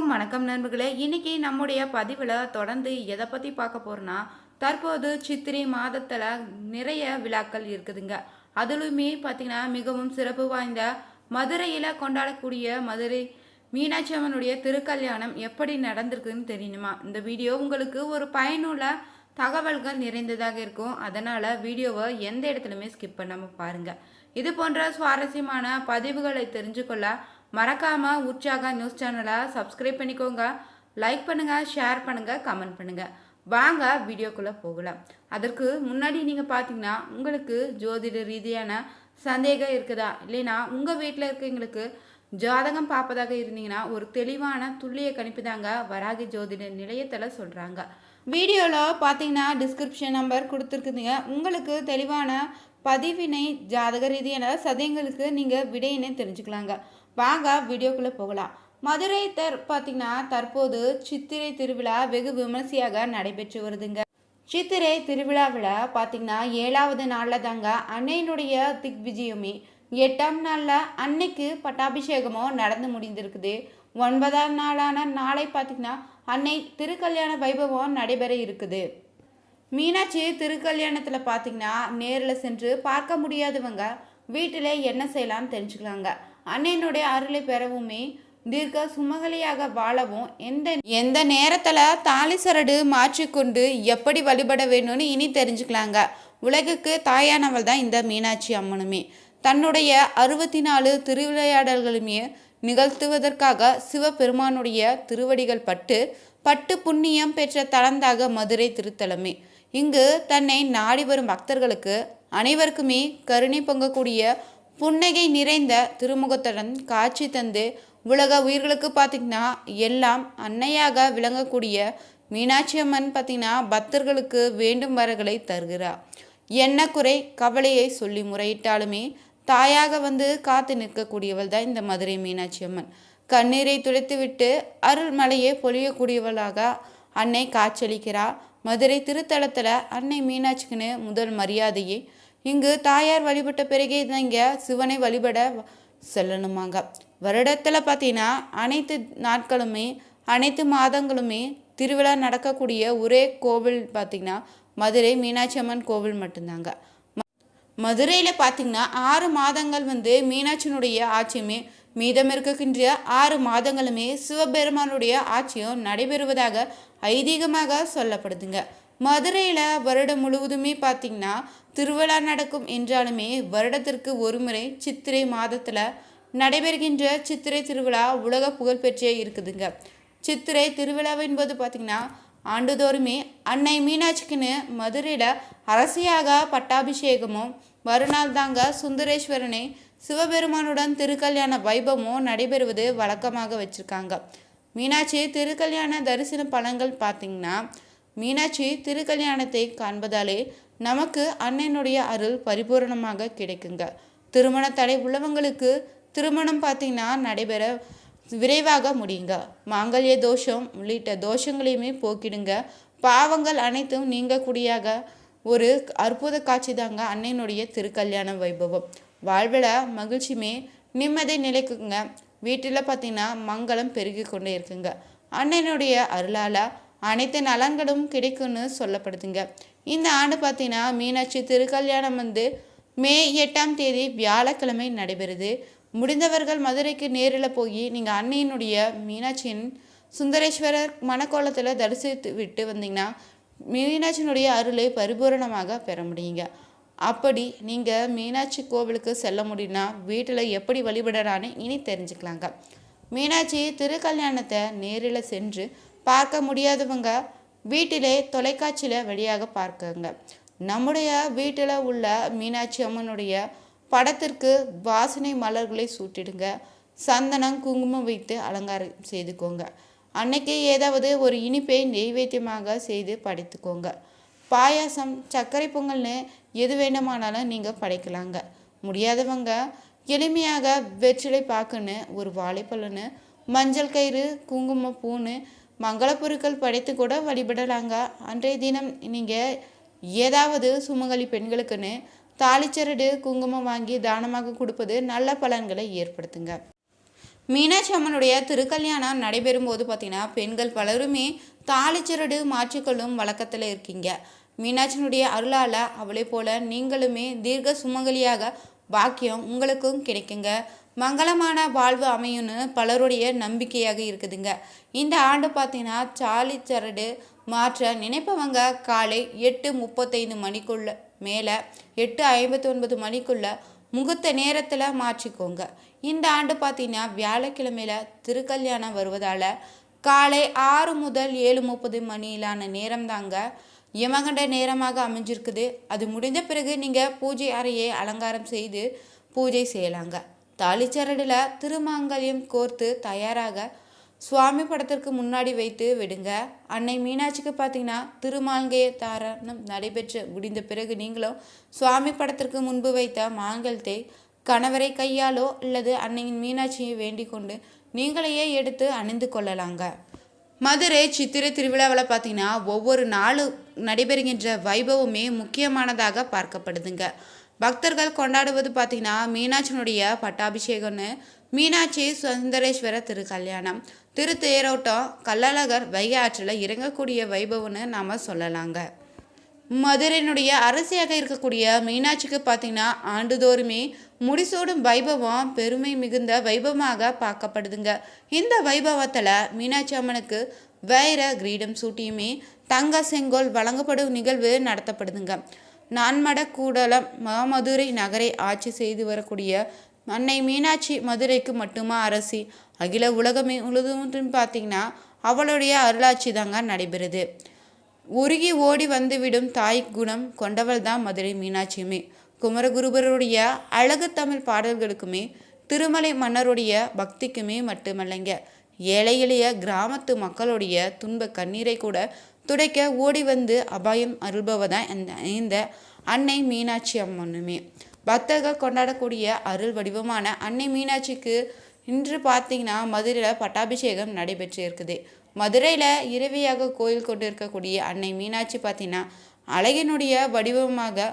அனைவருக்கும் வணக்கம் நண்பர்களே. இன்னைக்கு நம்முடைய பதிவில் தொடர்ந்து எதை பற்றி பார்க்க போகிறோன்னா தற்போது சித்திரை மாதத்தில் நிறைய விழாக்கள் இருக்குதுங்க. அதுலையுமே பார்த்திங்கன்னா மிகவும் சிறப்பு வாய்ந்த மதுரையில் கொண்டாடக்கூடிய மதுரை மீனாட்சி அம்மனுடைய திருக்கல்யாணம் எப்படி நடந்திருக்குன்னு தெரியணுமா? இந்த வீடியோ உங்களுக்கு ஒரு பயனுள்ள தகவல்கள் நிறைந்ததாக இருக்கும். அதனால் வீடியோவை எந்த இடத்துலையுமே ஸ்கிப் பண்ணாமல் பாருங்கள் இது போன்ற சுவாரஸ்யமான பதிவுகளை தெரிஞ்சுக்கொள்ள மறக்காம உற்சாக நியூஸ் சேனலை சப்ஸ்கிரைப் பண்ணிக்கோங்க. லைக் பண்ணுங்க ஷேர் பண்ணுங்க கமெண்ட் பண்ணுங்க. வாங்க வீடியோக்குள்ளே போகலாம். அதற்கு முன்னாடி நீங்கள் பார்த்தீங்கன்னா உங்களுக்கு ஜோதிட ரீதியான சந்தேகம் இருக்குதா? இல்லைன்னா உங்கள் வீட்டில் இருக்கவங்களுக்கு ஜாதகம் பார்ப்பதாக இருந்தீங்கன்னா ஒரு தெளிவான துல்லிய கணிப்பு தாங்க வராகி ஜோதிட நிலையத்தில் சொல்கிறாங்க வீடியோவில் பார்த்தீங்கன்னா டிஸ்கிரிப்ஷன் நம்பர் கொடுத்துருக்குதுங்க. உங்களுக்கு தெளிவான பதிவினை ஜாதக ரீதியான சதயங்களுக்கு நீங்கள் விடையினை தெரிஞ்சுக்கலாங்க. வாங்க வீடியோக்குள்ளே போகலாம். மதுரை தர் பார்த்தீங்கன்னா தற்போது சித்திரை திருவிழா வெகு விமர்சையாக நடைபெற்று வருதுங்க. சித்திரை திருவிழாவில் பார்த்தீங்கன்னா ஏழாவது நாளில் தாங்க அன்னையினுடைய திக் விஜயமே எட்டாம் நாளில் அன்னைக்கு பட்டாபிஷேகமும் நடந்து முடிந்திருக்குது. ஒன்பதாம் நாளான நாளை பார்த்தீங்கன்னா அன்னை திருக்கல்யாண வைபவம் நடைபெற இருக்குது. மீனாட்சி திருக்கல்யாணத்தில் பார்த்தீங்கன்னா நேரில் சென்று பார்க்க முடியாதவங்க வீட்டில் என்ன செய்யலாம்னு தெரிஞ்சுக்கலாங்க. அண்ணனுடைய அருளை பெறவுமே தீர்க்க சுமகலியாக வாழவும் எந்த எந்த நேரத்தில் தாலி சரடு மாற்றிக்கொண்டு எப்படி வழிபட வேணும்னு இனி தெரிஞ்சுக்கலாங்க. உலகுக்கு தாயானவள் தான் இந்த மீனாட்சி அம்மனுமே. தன்னுடைய அறுபத்தி நாலு திருவிளையாடல்களுமே நிகழ்த்துவதற்காக சிவபெருமானுடைய திருவடிகள் பட்டு பட்டு புண்ணியம் பெற்ற தளந்தாக மதுரை திருத்தலமே. இங்கு தன்னை நாடி வரும் பக்தர்களுக்கு அனைவருக்குமே கருணை பொங்கக்கூடிய புன்னகை நிறைந்த திருமுகத்துடன் காட்சி தந்து உலக உயிர்களுக்கு பார்த்திங்கன்னா எல்லாம் அன்னையாக விளங்கக்கூடிய மீனாட்சி அம்மன் பார்த்திங்கன்னா பக்தர்களுக்கு வேண்டும் வரங்களை தருகிறார் என்ன குறை? கவலையை சொல்லி முறையிட்டாலுமே தாயாக வந்து காத்து நிற்கக்கூடியவள் தான் இந்த மதுரை மீனாட்சி அம்மன். கண்ணீரை துடைத்துவிட்டு அருள் மலையை பொழியக்கூடியவளாக அன்னை காட்சியளிக்கிறார் மதுரை திருத்தலத்தில் அன்னை மீனாட்சிக்குன்னு முதல் மரியாதையை இங்கு தாயார் வழிபட்ட பிறகே தான் இங்கே சிவனை வழிபட செல்லணுமாங்க. வருடத்தில் பார்த்தீங்கன்னா அனைத்து நாட்களுமே அனைத்து மாதங்களுமே திருவிழா நடக்கக்கூடிய ஒரே கோவில் பார்த்திங்கன்னா மதுரை மீனாட்சி அம்மன் கோவில் மட்டும்தாங்க. மதுரையில் பார்த்திங்கன்னா ஆறு மாதங்கள் வந்து மீனாட்சியினுடைய ஆட்சியுமே மீதம் இருக்கின்ற ஆறு மாதங்களுமே சிவபெருமானுடைய ஆட்சியும் நடைபெறுவதாக ஐதீகமாக சொல்லப்படுதுங்க. மதுரையில் வருடம் முழுவதுமே பார்த்திங்கன்னா திருவிழா நடக்கும் என்றாலுமே வருடத்திற்கு ஒரு முறை சித்திரை மாதத்தில் நடைபெறுகின்ற சித்திரை திருவிழா உலக புகழ்பெற்றே இருக்குதுங்க. சித்திரை திருவிழாவின் போது பார்த்திங்கன்னா ஆண்டுதோறுமே அன்னை மீனாட்சிக்குன்னு மதுரையில் அரசியாக பட்டாபிஷேகமும் மறுநாள் தாங்க சுந்தரேஸ்வரனை சிவபெருமானுடன் திருக்கல்யாண வைபவமும் நடைபெறுவது வழக்கமாக வச்சுருக்காங்க. மீனாட்சி திருக்கல்யாண தரிசன பலன்கள் பார்த்திங்கன்னா மீனாட்சி திருக்கல்யாணத்தை காண்பதாலே நமக்கு அண்ணனுடைய அருள் பரிபூரணமாக கிடைக்குங்க. திருமண தடை உள்ளவங்களுக்கு திருமணம் பார்த்திங்கன்னா நடைபெற விரைவாக முடியுங்க. மாங்கல்ய தோஷம் உள்ளிட்ட தோஷங்களையுமே போக்கிடுங்க. பாவங்கள் அனைத்தும் நீங்கக்கூடியாக ஒரு அற்புத காட்சி தாங்க அன்னையினுடைய திருக்கல்யாண வைபவம். வாழ்வில் மகிழ்ச்சியுமே நிம்மதி நிலைக்குங்க. வீட்டில் பார்த்தீங்கன்னா மங்களம் பெருகி கொண்டே இருக்குங்க. அண்ணனுடைய அருளால் அனைத்து நலன்களும் கிடைக்கும்னு சொல்லப்படுதுங்க. இந்த ஆண்டு பார்த்தீங்கன்னா மீனாட்சி திருக்கல்யாணம் வந்து மே எட்டாம் தேதி வியாழக்கிழமை நடைபெறுது. முடிந்தவர்கள் மதுரைக்கு நேரில் போய் நீங்கள் அன்னையினுடைய மீனாட்சியின் சுந்தரேஸ்வரர் மனக்கோலத்தில் தரிசித்து விட்டு வந்தீங்கன்னா மீனாட்சியினுடைய அருளை பரிபூரணமாக பெற முடியுங்க. அப்படி நீங்கள் மீனாட்சி கோவிலுக்கு செல்ல முடியும்னா வீட்டில் எப்படி வழிபடலான்னு இனி தெரிஞ்சுக்கலாங்க. மீனாட்சி திருக்கல்யாணத்தை நேரில் சென்று பார்க்க முடியாதவங்க வீட்டிலே தொலைக்காட்சியில் வழியாக பார்க்குங்க. நம்முடைய வீட்டில் உள்ள மீனாட்சி அம்மனுடைய படத்திற்கு வாசனை மலர்களை சூட்டிடுங்க. சந்தனம் குங்குமம் வைத்து அலங்காரம் செய்துக்கோங்க. அன்னைக்கு ஏதாவது ஒரு இனிப்பை நெய்வேத்தியமாக செய்து படைத்துக்கோங்க. பாயாசம் சர்க்கரை பொங்கல்னு எது வேண்டுமானாலும் நீங்கள் படைக்கலாங்க. முடியாதவங்க எளிமையாக வெற்றிலை பாக்குன்னு ஒரு வாழைப்பழன்னு மஞ்சள் கயிறு குங்குமம் பூன்னு மங்கள பொருட்கள் படைத்து கூட வழிபடலாங்க. அன்றைய தினம் நீங்கள் ஏதாவது சுமங்கலி பெண்களுக்குன்னு தாலிச்சரடு குங்குமம் வாங்கி தானமாக கொடுப்பது நல்ல பலன்களை ஏற்படுத்துங்க. மீனாட்சி அம்மனுடைய திருக்கல்யாணம் நடைபெறும் போது பார்த்தீங்கன்னா பெண்கள் பலருமே தாளிச்சரடு மாற்றிக்கொள்ளும் வழக்கத்தில் இருக்கீங்க. மீனாட்சியினுடைய அருளால் அவளை போல நீங்களுமே தீர்க்க சுமங்கலியாக பாக்கியம் உங்களுக்கும் கிடைக்குங்க. மங்களமான வாழ்வு அமையும்னு பலருடைய நம்பிக்கையாக இருக்குதுங்க. இந்த ஆண்டு பார்த்தீங்கன்னா சாலிச்சரடு மாற்ற நினைப்பவங்க காலை எட்டு முப்பத்தைந்து மணிக்குள்ள மேலே எட்டு ஐம்பத்தி ஒன்பது மணிக்குள்ள முகூர்த்த நேரத்தில் மாற்றிக்கோங்க. இந்த ஆண்டு பார்த்தீங்கன்னா வியாழக்கிழமையில் திருக்கல்யாணம் வருவதால் காலை ஆறு முதல் ஏழு முப்பது மணியிலான நேரம் தாங்க யமகண்ட நேரமாக அமைஞ்சிருக்குது. அது முடிந்த பிறகு நீங்கள் பூஜை அறையை அலங்காரம் செய்து பூஜை செய்யலாங்க. தாலிச்சரடில் திருமாங்கல்யம் கோர்த்து தயாராக சுவாமி படத்திற்கு முன்னாடி வைத்து விடுங்க. அன்னை மீனாட்சிக்கு பார்த்தீங்கன்னா திருமாங்கய தாரணம் நடைபெற்று முடிந்த பிறகு நீங்களும் சுவாமி படத்திற்கு முன்பு வைத்த மாங்கல்யத்தை கணவரை கையாலோ அல்லது அன்னையின் மீனாட்சியை வேண்டிக் கொண்டு நீங்களையே எடுத்து அணிந்து கொள்ளலாங்க. மதுரை சித்திரை திருவிழாவில் பார்த்தீங்கன்னா ஒவ்வொரு நாளும் நடைபெறுகின்ற வைபவமே முக்கியமானதாக பார்க்கப்படுதுங்க. பக்தர்கள் கொண்டாடுவது பார்த்தீங்கன்னா மீனாட்சியினுடைய பட்டாபிஷேகம்னு மீனாட்சி சுந்தரேஸ்வர திருக்கல்யாணம் திருத்தேரோட்டம் கள்ளழகர் வைகை ஆற்றில் இறங்கக்கூடிய வைபவம்னு நாம் சொல்லலாங்க. மதுரையினுடைய அரசியாக இருக்கக்கூடிய மீனாட்சிக்கு பார்த்தீங்கன்னா ஆண்டுதோறுமே முடிசூடும் வைபவம் பெருமை மிகுந்த வைபவமாக பார்க்கப்படுதுங்க. இந்த வைபவத்தில் மீனாட்சி அம்மனுக்கு வைர கிரீடம் சூட்டியுமே தங்க செங்கோல் வழங்கப்படும் நிகழ்வு நடத்தப்படுதுங்க. நான்மட கூடலம் மாமதுரை நகரை ஆட்சி செய்து வரக்கூடிய அன்னை மீனாட்சி மதுரைக்கு மட்டுமா அரசி? அகில உலகமே முழுவதும் பார்த்தீங்கன்னா அவளுடைய அருளாட்சி தாங்க நடைபெறுது. உருகி ஓடி வந்துவிடும் தாய் குணம் கொண்டவள் தான் மதுரை மீனாட்சியுமே. குமரகுருபருடைய அழகு தமிழ் பாடல்களுக்குமே திருமலை மன்னருடைய பக்திக்குமே மட்டுமல்லைங்க. ஏழை எளிய கிராமத்து மக்களுடைய துன்ப கண்ணீரை கூட துடைக்க ஓடி வந்து அபாயம் அருள்பவதான் இந்த இந்த அன்னை மீனாட்சி அம்மனுமே. பக்தர்கள் கொண்டாடக்கூடிய அருள் வடிவமான அன்னை மீனாட்சிக்கு இன்று பார்த்தீங்கன்னா மதுரையில் பட்டாபிஷேகம் நடைபெற்று இருக்குது மதுரையில் இரவியாக கோயில் கொண்டு இருக்கக்கூடிய அன்னை மீனாட்சி பார்த்தீங்கன்னா அழகினுடைய வடிவமாக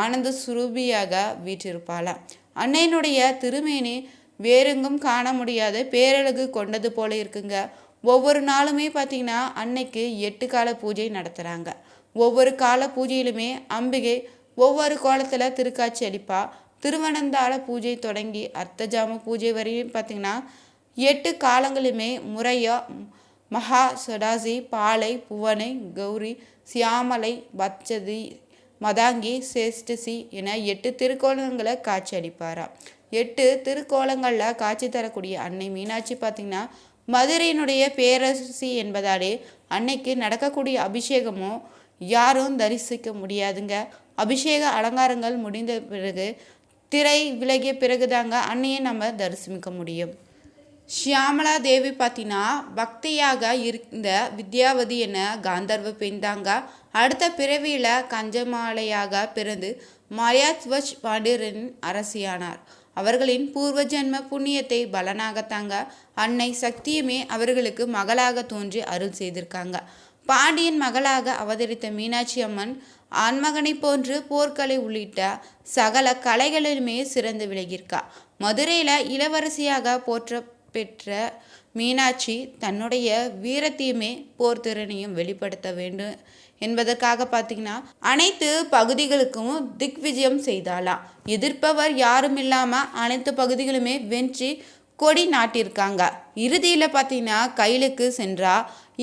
ஆனந்த சுரூபியாக வீற்றிருப்பாளாம் அன்னையினுடைய திருமேனி வேறெங்கும் காண முடியாத பேரழகு கொண்டது போல இருக்குங்க. ஒவ்வொரு நாளுமே பார்த்தீங்கன்னா அன்னைக்கு எட்டு கால பூஜை நடத்துகிறாங்க ஒவ்வொரு கால பூஜையிலுமே அம்பிகை ஒவ்வொரு கோலத்தில் திருக்காட்சி அளிப்பா. திருவனந்தாள பூஜை தொடங்கி அர்த்தஜாம பூஜை வரையும் பார்த்திங்கன்னா எட்டு காலங்களுமே முறையாக மகா சடாசி பாலை புவனை கௌரி சியாமலை பச்சதி மதாங்கி சேஷ்டசி என எட்டு திருக்கோலங்களை காட்சி அளிப்பாராம் எட்டு திருக்கோலங்களில் காட்சி தரக்கூடிய அன்னை மீனாட்சி பார்த்திங்கன்னா மதுரையினுடைய பேரரசி என்பதாலே அன்னைக்கு நடக்கக்கூடிய அபிஷேகமும் யாரும் தரிசிக்க முடியாதுங்க. அபிஷேக அலங்காரங்கள் முடிந்த பிறகு திரை விலகிய பிறகுதாங்க அன்னையை நம்ம தரிசிக்க முடியும். ஷியாமலா தேவி பார்த்தீங்கன்னா பக்தியாக இருந்த வித்யாவதி என காந்தர்வ பெண் தாங்க அடுத்த பிறவியில் கஞ்சமாலையாக பிறந்து மாயாத்வஜ் பாண்டியரின் அரசியானார். அவர்களின் பூர்வ ஜென்ம புண்ணியத்தை பலனாகத்தாங்க. அன்னை சக்தியுமே அவர்களுக்கு மகளாக தோன்றி அருள் செய்திருக்காங்க. பாண்டியன் மகளாக அவதரித்த மீனாட்சி அம்மன் ஆண்மகனை போன்று போர்க்கலை உள்ளிட்ட சகல கலைகளிலுமே சிறந்து விளங்கியிருக்கா. மதுரையில் இளவரசியாக போற்ற பெற்ற மீனாட்சி தன்னுடைய வீரத்தையுமே போர்த்திறனையும் வெளிப்படுத்த வேண்டும் என்பதற்காக பார்த்தீங்கன்னா அனைத்து பகுதிகளுக்கும் திக்விஜயம் செய்தாலாம் எதிர்ப்பவர் யாரும் இல்லாமல் அனைத்து பகுதிகளுமே வென்று கொடி நாட்டியிருக்காங்க இறுதியில் பார்த்தீங்கன்னா கையிலுக்கு சென்றா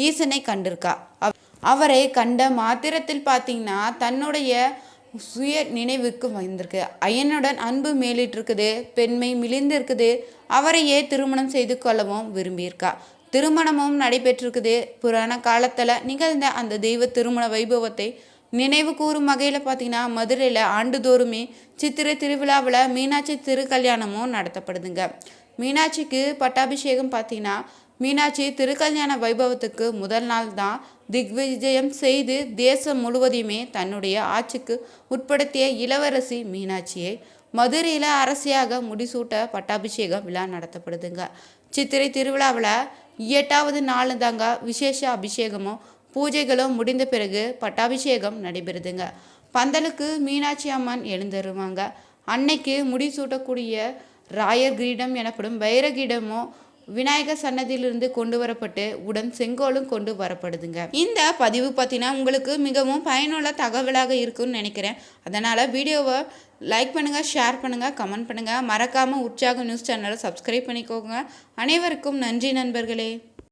ஈசனை கண்டிருக்கா. அவரை கண்ட மாத்திரத்தில் பார்த்தீங்கன்னா தன்னுடைய சுய நினைவுக்கு வந்திருக்கு. ஐயனுடன் அன்பு மேலிட்டிருக்குது பெண்மை மிளிந்திருக்குது அவரையே திருமணம் செய்து கொள்ளவும் விரும்பியிருக்கா. திருமணமும் நடைபெற்றிருக்குது. புராண காலத்தில் நிகழ்ந்த அந்த தெய்வ திருமண வைபவத்தை நினைவு கூறும் வகையில் பார்த்தீங்கன்னா மதுரையில் ஆண்டுதோறுமே சித்திரை திருவிழாவில் மீனாட்சி திருக்கல்யாணமும் நடத்தப்படுதுங்க. மீனாட்சிக்கு பட்டாபிஷேகம் பார்த்தீங்கன்னா மீனாட்சி திருக்கல்யாண வைபவத்துக்கு முதல் நாள் தான் திக்விஜயம் செய்து தேசம் முழுவதையுமே தன்னுடைய ஆட்சிக்கு உட்படுத்திய இளவரசி மீனாட்சியை மதுரையில் அரசியாக முடிசூட்ட பட்டாபிஷேகம் விழா நடத்தப்படுதுங்க. சித்திரை திருவிழாவில் எட்டாவது நாள் தாங்க விசேஷ அபிஷேகமும் பூஜைகளும் முடிந்த பிறகு பட்டாபிஷேகம் நடைபெறுதுங்க. பந்தலுக்கு மீனாட்சி அம்மன் எழுந்தருவாங்க. அன்னைக்கு முடிசூட்டக்கூடிய ராயர் கிரீடம் எனப்படும் வைரகிரீடமும் விநாயகர் சன்னதியிலிருந்து கொண்டு வரப்பட்டு உடன் செங்கோலும் கொண்டு வரப்படுதுங்க. இந்த பதிவு பார்த்தீங்கன்னா உங்களுக்கு மிகவும் பயனுள்ள தகவலாக இருக்கும்னு நினைக்கிறேன். அதனால் வீடியோவை லைக் பண்ணுங்கள் ஷேர் பண்ணுங்கள் கமெண்ட் பண்ணுங்கள் மறக்காமல் உற்சாக நியூஸ் சேனலை சப்ஸ்கிரைப் பண்ணிக்கோங்க. அனைவருக்கும் நன்றி நண்பர்களே.